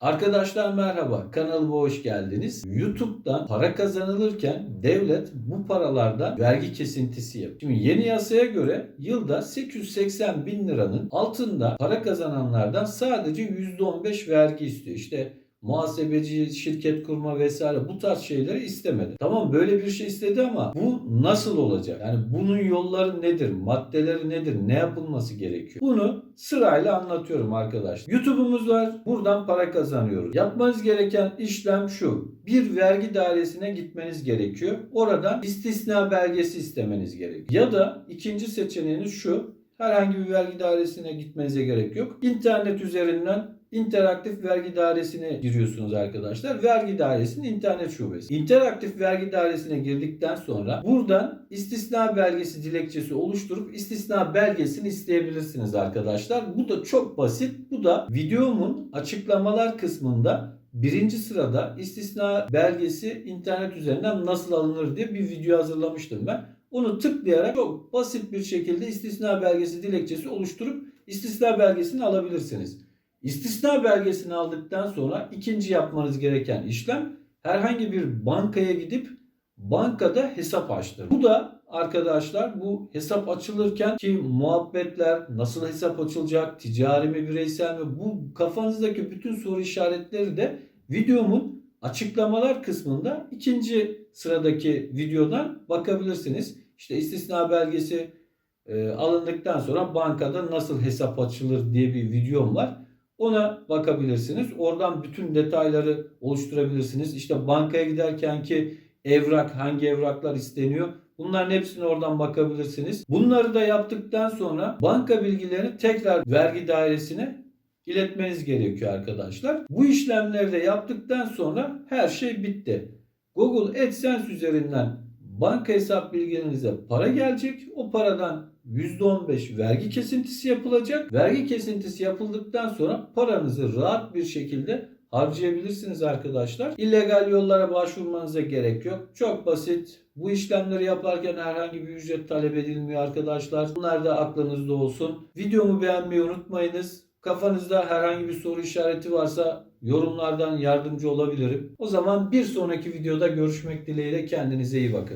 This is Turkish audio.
Arkadaşlar merhaba, kanalıma hoş geldiniz. YouTube'dan para kazanılırken devlet bu paralardan vergi kesintisi yapıyor. Şimdi yeni yasaya göre yılda 880 bin liranın altında para kazananlardan sadece %15 vergi istiyor. İşte muhasebeci, şirket kurma vesaire bu tarz şeyleri istemedi. Tamam böyle bir şey istedi ama bu nasıl olacak? Yani bunun yolları nedir? Maddeleri nedir? Ne yapılması gerekiyor? Bunu sırayla anlatıyorum arkadaşlar. YouTube'umuz var. Buradan para kazanıyoruz. Yapmanız gereken işlem şu. Bir vergi dairesine gitmeniz gerekiyor. Oradan istisna belgesi istemeniz gerekiyor. Ya da ikinci seçeneğiniz şu. Herhangi bir vergi dairesine gitmenize gerek yok. İnternet üzerinden interaktif vergi dairesine giriyorsunuz arkadaşlar. Vergi dairesinin internet şubesi. İnteraktif vergi dairesine girdikten sonra buradan istisna belgesi dilekçesi oluşturup istisna belgesini isteyebilirsiniz arkadaşlar. Bu da çok basit. Bu da videomun açıklamalar kısmında birinci sırada istisna belgesi internet üzerinden nasıl alınır diye bir video hazırlamıştım ben. Onu tıklayarak çok basit bir şekilde istisna belgesi dilekçesi oluşturup istisna belgesini alabilirsiniz. İstisna belgesini aldıktan sonra ikinci yapmanız gereken işlem herhangi bir bankaya gidip bankada hesap açtırmak. Bu da arkadaşlar bu hesap açılırken ki muhabbetler nasıl hesap açılacak, ticari mi bireysel mi bu kafanızdaki bütün soru işaretleri de videomun açıklamalar kısmında ikinci sıradaki videodan bakabilirsiniz. İşte istisna belgesi e, alındıktan sonra bankada nasıl hesap açılır diye bir videom var. Ona bakabilirsiniz. Oradan bütün detayları oluşturabilirsiniz. İşte bankaya giderken ki evrak, hangi evraklar isteniyor? Bunların hepsini oradan bakabilirsiniz. Bunları da yaptıktan sonra banka bilgilerini tekrar vergi dairesine iletmeniz gerekiyor arkadaşlar. Bu işlemleri de yaptıktan sonra her şey bitti. Google AdSense üzerinden banka hesap bilgilerinize para gelecek. O paradan %15 vergi kesintisi yapılacak. Vergi kesintisi yapıldıktan sonra paranızı rahat bir şekilde harcayabilirsiniz arkadaşlar. İllegal yollara başvurmanıza gerek yok. Çok basit. Bu işlemleri yaparken herhangi bir ücret talep edilmiyor arkadaşlar. Bunlar da aklınızda olsun. Videomu beğenmeyi unutmayınız. Kafanızda herhangi bir soru işareti varsa yorumlardan yardımcı olabilirim. O zaman bir sonraki videoda görüşmek dileğiyle kendinize iyi bakın.